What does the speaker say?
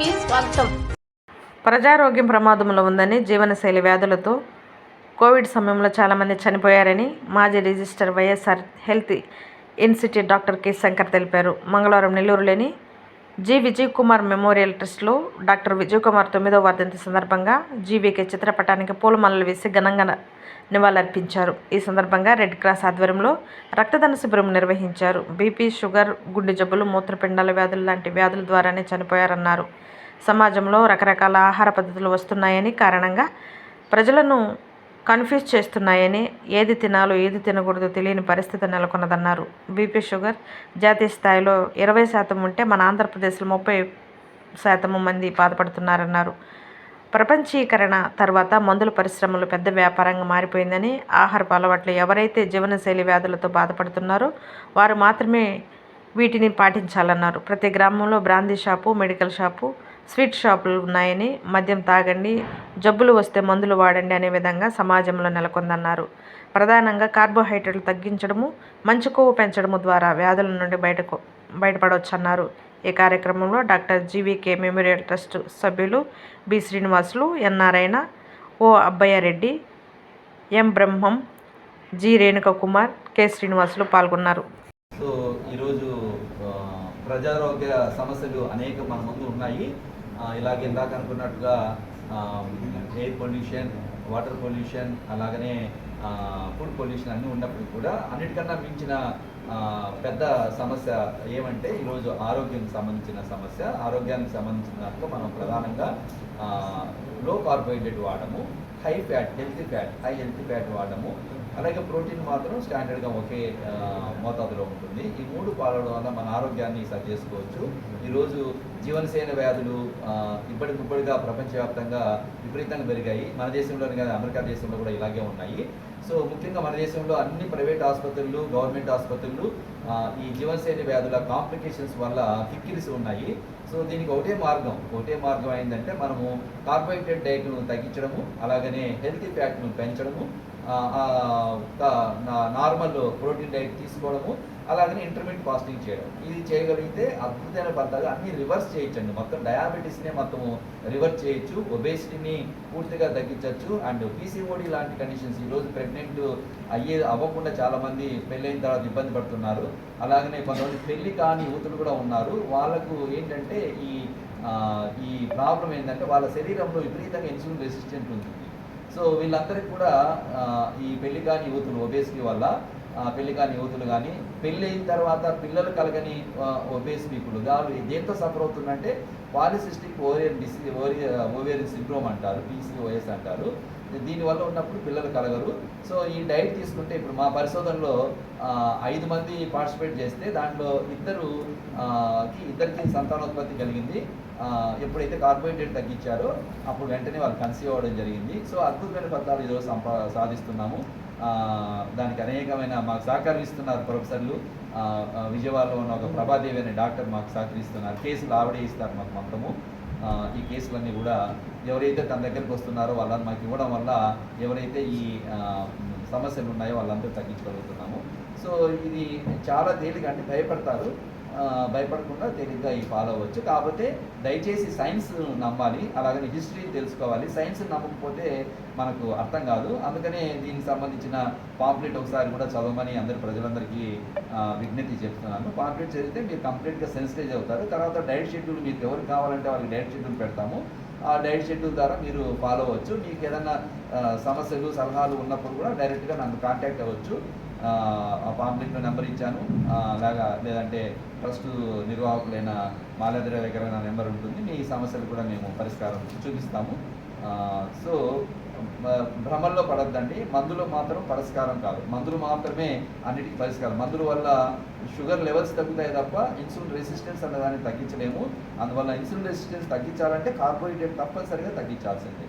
న్యూస్కి స్వాగతం. ప్రజారోగ్యం ప్రమాదంలో ఉందని జీవనశైలి వ్యాధులతో కోవిడ్ సమయంలో చాలామంది చనిపోయారని మాజీ register YSR health institute doctor K Shankar తెలిపారు. మంగళవారం నెల్లూరులోని జి విజయ్ కుమార్ మెమోరియల్ ట్రస్ట్లో డాక్టర్ విజయ్ కుమార్ తొమ్మిదవ వర్ధంతి సందర్భంగా జీవీకే చిత్రపటానికి పూలమాలలు వేసి ఘనంగా నివాళులర్పించారు. ఈ సందర్భంగా రెడ్ క్రాస్ ఆధ్వర్యంలో రక్తదాన శిబిరం నిర్వహించారు. బీపీ షుగర్ గుండె జబ్బులు మూత్రపిండాల వ్యాధులు లాంటి వ్యాధుల ద్వారానే చనిపోయారన్నారు. సమాజంలో రకరకాల ఆహార పద్ధతులు వస్తున్నాయని కారణంగా ప్రజలను కన్ఫ్యూజ్ చేస్తున్నాయని ఏది తినాలో ఏది తినకూడదో తెలియని పరిస్థితి నెలకొన్నదన్నారు. బీపీ షుగర్ జాతీయ స్థాయిలో ఇరవై శాతం ఉంటే మన ఆంధ్రప్రదేశ్లో ముప్పై శాతము మంది బాధపడుతున్నారన్నారు. ప్రపంచీకరణ తర్వాత మందుల పరిశ్రమలు పెద్ద వ్యాపారంగా మారిపోయిందని ఆహారపు అలవాట్లు ఎవరైతే జీవనశైలి వ్యాధులతో బాధపడుతున్నారో వారు మాత్రమే వీటిని పాటించాలన్నారు. ప్రతి గ్రామంలో brandy shop medical shop sweet షాపులు ఉన్నాయని మద్యం తాగండి జబ్బులు వస్తే మందులు వాడండి అనే విధంగా సమాజంలో నెలకొందన్నారు. ప్రధానంగా కార్బోహైడ్రేట్లు తగ్గించడము మంచి కొవ్వు పెంచడము ద్వారా వ్యాధుల నుండి బయటకు బయటపడవచ్చన్నారు. ఈ కార్యక్రమంలో డాక్టర్ జీవీకే మెమోరియల్ ట్రస్ట్ సభ్యులు B. Srinivasulu ఎన్ఆర్ఐన O Abbayya Reddy M. Brahmam G. Renuka Kumar K. Srinivasulu పాల్గొన్నారు. సో ఈరోజు ప్రజారోగ్య సమస్యలు అనేక మన ముందు ఉన్నాయి. ఇలాగ ఇందాక అనుకున్నట్టుగా ఎయిర్ పొల్యూషన్ వాటర్ పొల్యూషన్ అలాగనే ఫుడ్ పొల్యూషన్ అన్నీ ఉన్నప్పటికీ కూడా అన్నిటికన్నా మించిన పెద్ద సమస్య ఏమంటే ఈరోజు ఆరోగ్యానికి సంబంధించిన సమస్య. ఆరోగ్యానికి సంబంధించిన దాంట్లో మనం ప్రధానంగా లో కార్బోహైడ్రేట్ వాడము high fat healthy fat high healthy fat వాడము అలాగే ప్రోటీన్ మాత్రం స్టాండర్డ్గా ఒకే మోతాదులో ఉంటుంది. ఈ మూడు పాలడం వల్ల మన ఆరోగ్యాన్ని సరి చేసుకోవచ్చు. ఈరోజు జీవనశైలి వ్యాధులు ఆ, ఇప్పటికిప్పటిగా ప్రపంచవ్యాప్తంగా విపరీతంగా పెరిగాయి. మన దేశంలోనే కాదు అమెరికా దేశంలో కూడా ఇలాగే ఉన్నాయి. సో ముఖ్యంగా మన దేశంలో అన్ని ప్రైవేట్ ఆసుపత్రులు గవర్నమెంట్ ఆసుపత్రులు ఈ జీవనశైలి వ్యాధుల కాంప్లికేషన్స్ వల్ల కిక్కిరిసి ఉన్నాయి. సో దీనికి ఒకటే మార్గం. ఒకటే మార్గం ఏంటంటే మనము కార్బోహైడ్రేట్ డైట్ను తగ్గించడము అలాగనే హెల్తీ ఫ్యాట్ను పెంచడము నార్మల్ ప్రోటీన్ డైట్ తీసుకోవడము అలాగనే ఇంటర్మీడియట్ ఫాస్టింగ్ చేయడం. ఇది చేయగలిగితే అద్భుతమైన పద్ధతి అన్ని రివర్స్ చేయొచ్చండి. మొత్తం డయాబెటీస్నే మొత్తము రివర్స్ చేయొచ్చు ఒబేసిటీని పూర్తిగా తగ్గించవచ్చు అండ్ పీసీఓడి లాంటి కండిషన్స్ ఈరోజు ప్రెగ్నెంట్ అయ్యే అవ్వకుండా చాలామంది పెళ్ళైన తర్వాత ఇబ్బంది పడుతున్నారు. అలాగనే కొంతమంది పెళ్ళి కాని యువతులు కూడా ఉన్నారు. వాళ్ళకు ఏంటంటే ఈ ఆ, ఈ ప్రాబ్లం ఏంటంటే వాళ్ళ శరీరంలో విపరీతంగా ఇన్సులిన్ రెసిస్టెంట్ ఉంటుంది. సో వీళ్ళందరికీ కూడా ఈ పెళ్ళి కాని యువతులు ఒబేసిటీ వల్ల పెళ్ళి కాని యువతులు కానీ పెళ్ళి అయిన తర్వాత పిల్లలు కలగని ఒబేస్ పీపుల్ వాళ్ళు దేంతో సఫర్ అవుతుందంటే polycystic ovarian disease ovarian syndrome అంటారు పీసీఓఎస్ అంటారు. దీనివల్ల ఉన్నప్పుడు పిల్లలు కలగరు. సో ఈ డైట్ తీసుకుంటే ఇప్పుడు మా పరిశోధనలో ఐదు మంది పార్టిసిపేట్ చేస్తే దాంట్లో ఇద్దరు కి ఇద్దరికి సంతానోత్పత్తి కలిగింది. ఎప్పుడైతే కార్బోహైడ్రేట్ తగ్గించారో అప్పుడు వెంటనే వాళ్ళు కన్సీవ్ అవ్వడం జరిగింది. సో అద్భుతమైన ఫలితాలు ఈరోజు సంపా సాధిస్తున్నాము. దానికి అనేకమైన మాకు సహకరిస్తున్నారు ప్రొఫెసర్లు. విజయవాడలో ఉన్న ఒక ప్రభాదేవి అనే డాక్టర్ మాకు సహకరిస్తున్నారు. కేసులు ఆవిడే ఇస్తారు మాకు మొత్తము. ఈ కేసులన్నీ కూడా ఎవరైతే తన దగ్గరికి వస్తున్నారో వాళ్ళని మాకు ఇవ్వడం వల్ల ఎవరైతే ఈ సమస్యలు ఉన్నాయో వాళ్ళందరూ తగ్గించగలుగుతున్నాము సో ఇది చాలా తేలిక అంటే భయపడతారు. భయపడకుండా తేలిగ్గా ఈ ఫాలో అవ్వచ్చు. కాకపోతే దయచేసి సైన్స్ నమ్మాలి అలాగని హిస్టరీ తెలుసుకోవాలి. సైన్స్ నమ్మకపోతే మనకు అర్థం కాదు. అందుకనే దీనికి సంబంధించిన పాంప్లెట్ ఒకసారి కూడా చదవమని అందరి ప్రజలందరికీ విజ్ఞప్తి చెప్తున్నాను పాంప్లెట్ చదివితే మీరు కంప్లీట్గా సెన్సిటైజ్ అవుతారు. తర్వాత డైట్ షెడ్యూల్ మీకు ఎవరు కావాలంటే వాళ్ళకి డైట్ షెడ్యూల్ పెడతాము. ఆ డైట్ షెడ్యూల్ ద్వారా మీరు ఫాలో అవ్వచ్చు. మీకు ఏదైనా సమస్యలు సలహాలు ఉన్నప్పుడు కూడా డైరెక్ట్గా నన్ను కాంటాక్ట్ అవ్వచ్చు. ఆ, పాంప్లెట్లో నెంబర్ ఇచ్చాను. అలాగా లేదంటే ట్రస్ట్ నిర్వాహకులైన మాలాద్రి దగ్గర నా నెంబర్ ఉంటుంది. మీ సమస్యలు కూడా మేము పరిష్కారం చూపిస్తాము. సో భ్రమల్లో పడద్దండి. మందులు మాత్రం పరిష్కారం కాదు. మందులు మాత్రమే అన్నిటికీ పరిష్కారం. మందుల వల్ల షుగర్ లెవెల్స్ తగ్గుతాయి తప్ప ఇన్సులిన్ రెసిస్టెన్స్ అన్నదాన్ని దాన్ని తగ్గించలేము. అందువల్ల ఇన్సులిన్ రెసిస్టెన్స్ తగ్గించాలంటే కార్బోహైడ్రేట్ తప్పనిసరిగా తగ్గించాల్సిందే.